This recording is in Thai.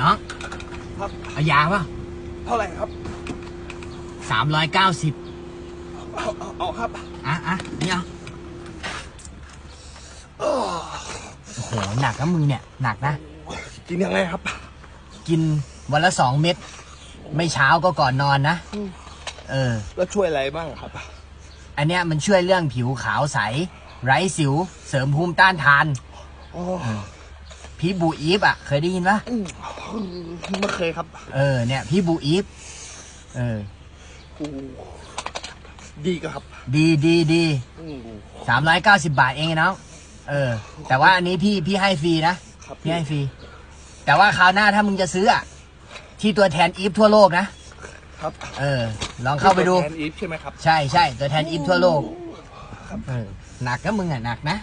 น้องครับ เอายาป่ะเท่าไหร่ครับสามร้อยเก้าสิบเอาเอาเอาครับอะอะนี่เอาโอ้โหหนักนะมึงเนี่ยหนักนะ กินยังไงครับ กินวันละสองเม็ดไม่เช้าก็ก่อนนอนนะอืมเออ แล้วช่วยอะไรบ้างครับ อันเนี้ยมันช่วยเรื่องผิวขาวใส ไร้สิว เสริมภูมิต้านทาน โอ้ พี่บูอีฟอะ เคยได้ยินปะอืม ไม่เคยครับ เออเนี่ยพี่บูอีฟเออโอ้ดีก็ครับดีดีดีอืมสามร้อยเก้าสิบาทเองไอ้น้องเออ แต่ว่าอันนี้พี่พี่ให้ฟรีนะครับพี่ให้ฟรีแต่ว่าคราวหน้าถ้ามึงจะซื้ออะที่ตัวแทนอีฟทั่วโลกนะครับเออ ลองเข้าไปดู แทนอีฟใช่ไหมครับ ใช่ใช่ตัวแทนอีฟทั่วโลกเออหนักนะมึงอะหนักนะค